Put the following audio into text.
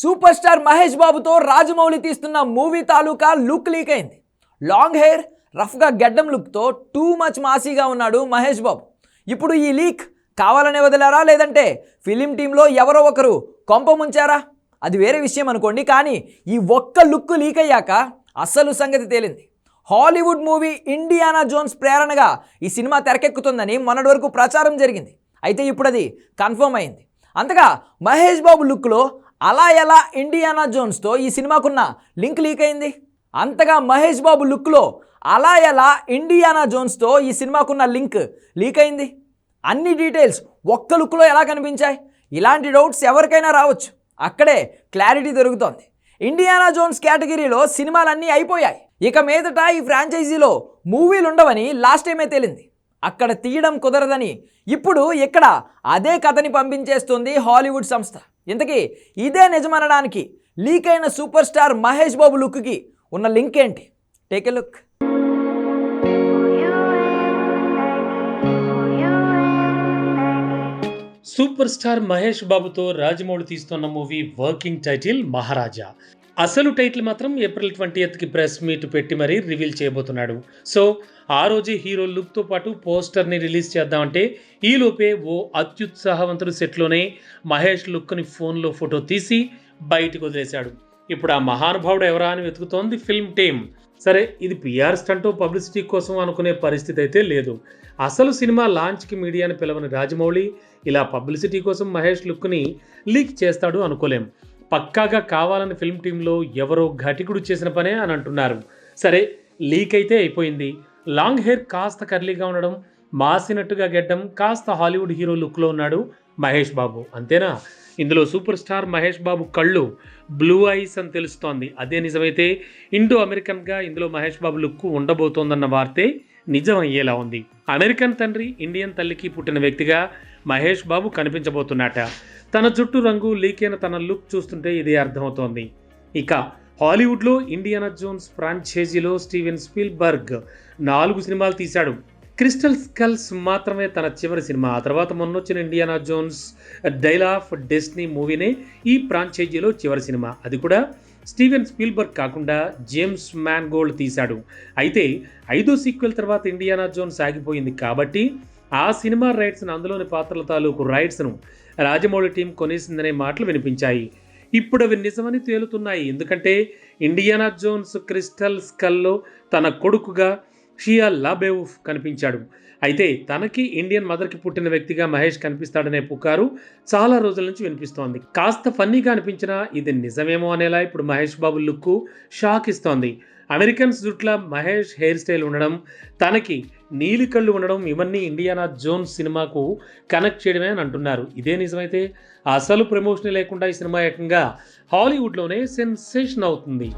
Super star Mahesh బాబుతో రాజమౌళి తీస్తున్న movie తాలూకా లుక్ లీక్ అయింది. లాంగ్ హెయిర్ రఫ్గా గెడ్డం లుక్తో టూ మచ్ మాసీగా ఉన్నాడు మహేష్ బాబు. ఇప్పుడు ఈ లీక్ కావాలనే వదిలారా? లేదంటే ఫిలిం టీంలో ఎవరో ఒకరు కొంప ముంచారా? అది వేరే విషయం అనుకోండి కానీ ఈ ఒక్క లుక్ లీక్ అయ్యాక అస్సలు సంగతి తేలింది. హాలీవుడ్ మూవీ ఇండియానా జోన్స్ ప్రేరణగా ఈ సినిమా తెరకెక్కుతుందని మొన్నటి వరకు ప్రచారం జరిగింది. అయితే ఇప్పుడు అది కన్ఫర్మ్ అయింది. అంతగా మహేష్ బాబు లుక్లో అలా ఎలా ఇండియానా జోన్స్తో ఈ సినిమాకున్న లింక్ లీక్ అయింది? అంతగా మహేష్ బాబు లుక్లో అలా ఎలా ఇండియానా జోన్స్తో ఈ సినిమాకున్న లింక్ లీక్ అయింది? అన్ని డీటెయిల్స్ ఒక్క లుక్లో ఎలా కనిపించాయి? ఇలాంటి డౌట్స్ ఎవరికైనా రావచ్చు. అక్కడే క్లారిటీ దొరుకుతోంది. ఇండియానా జోన్స్ కేటగిరీలో సినిమాలన్నీ అయిపోయాయి. ఇక మీదట ఈ ఫ్రాంచైజీలో మూవీలు ఉండవని లాస్ట్ టైమే తేలింది. అక్కడ తీయడం కుదరదని ఇప్పుడు ఇక్కడ అదే కథని పంపించేస్తుంది హాలీవుడ్ సంస్థ. ఇంతకీ ఇదే నిజమనడానికి లీక్ అయిన సూపర్ స్టార్ మహేష్ బాబు లుక్కి ఉన్న లింక్ ఏంటి? Take a look. Super star Mahesh బాబుతో రాజమౌళి తీస్తున్న మూవీ వర్కింగ్ టైటిల్ మహారాజా. అసలు టైటిల్ మాత్రం ఏప్రిల్ ట్వంటీ ఎత్కి ప్రెస్ మీట్ పెట్టి మరీ రివీల్ చేయబోతున్నాడు. సో ఆ రోజే హీరో లుక్తో పాటు పోస్టర్ని రిలీజ్ చేద్దామంటే ఈలోపే ఓ అత్యుత్సాహవంతుడు సెట్లోనే మహేష్ లుక్ని ఫోన్లో ఫోటో తీసి బయటకు వదిలేశాడు. ఇప్పుడు ఆ మహానుభావుడు ఎవరా అని వెతుకుతోంది ఫిల్మ్ టీమ్. సరే ఇది పిఆర్ స్టంటో పబ్లిసిటీ కోసం అనుకునే పరిస్థితి అయితే లేదు. అసలు సినిమా లాంచ్కి మీడియాని పిలవని రాజమౌళి ఇలా పబ్లిసిటీ కోసం మహేష్ లుక్ని లీక్ చేస్తాడు అనుకోలేం. పక్కాగా కావాలని ఫిల్మ్ టీంలో ఎవరో ఘటికుడు చేసిన పనే అని అంటున్నారు. సరే లీక్ అయితే అయిపోయింది. లాంగ్ హెయిర్ కాస్త కర్లీగా ఉండడం మాసినట్టుగా గెడ్డం కాస్త హాలీవుడ్ హీరో లుక్లో ఉన్నాడు మహేష్ బాబు. అంతేనా? ఇందులో సూపర్ స్టార్ మహేష్ బాబు కళ్ళు బ్లూ ఐస్ అని తెలుస్తోంది. అదే నిజమైతే ఇండో అమెరికన్గా ఇందులో మహేష్ బాబు లుక్ ఉండబోతోందన్న వార్తే నిజం అయ్యేలా ఉంది. అమెరికన్ తండ్రి ఇండియన్ తల్లికి పుట్టిన వ్యక్తిగా మహేష్ బాబు కనిపించబోతున్నట. తన జుట్టు రంగు లీకైన తన లుక్ చూస్తుంటే ఇది అర్థమవుతోంది. ఇక హాలీవుడ్లో ఇండియానా జోన్స్ ఫ్రాంచైజీలో స్టీవెన్ స్పీల్బర్గ్ నాలుగు సినిమాలు తీశాడు. క్రిస్టల్ స్కల్స్ మాత్రమే తన చివరి సినిమా. ఆ తర్వాత మొన్నొచ్చిన Indiana Jones dial of destiny మూవీనే ఈ ఫ్రాంచైజీలో చివరి సినిమా. అది కూడా స్టీవెన్ స్పీల్బర్గ్ కాకుండా జేమ్స్ మ్యాన్ గోల్డ్ తీశాడు. అయితే ఐదో సీక్వెల్ తర్వాత ఇండియానా జోన్స్ ఆగిపోయింది కాబట్టి ఆ సినిమా రైట్స్ను అందులోని పాత్రల తాలూకు రైట్స్ను రాజమౌళి టీం కొనేసిందనే మాటలు వినిపించాయి. ఇప్పుడు అవి నిజమని తేలుతున్నాయి. ఎందుకంటే ఇండియానా జోన్స్ క్రిస్టల్ స్కల్లో తన కొడుకుగా షియా లాబేవుఫ్ కనిపించాడు. అయితే తనకి ఇండియన్ మదర్కి పుట్టిన వ్యక్తిగా మహేష్ కనిపిస్తాడనే పుకారు చాలా రోజుల నుంచి వినిపిస్తోంది. కాస్త ఫన్నీగా అనిపించినా ఇది నిజమేమో అనేలా ఇప్పుడు మహేష్ బాబు లుక్ షాక్ ఇస్తోంది. అమెరికన్స్ జుట్ల మహేష్ హెయిర్ స్టైల్ ఉండడం తనకి నీలికళ్ళు ఉండడం ఇవన్నీ ఇండియానా జోన్స్ సినిమాకు కనెక్ట్ చేయడమే అని అంటున్నారు. ఇదే నిజమైతే అసలు ప్రమోషన్ లేకుండా ఈ సినిమా ఏకంగా హాలీవుడ్లోనే సెన్సేషన్ అవుతుంది.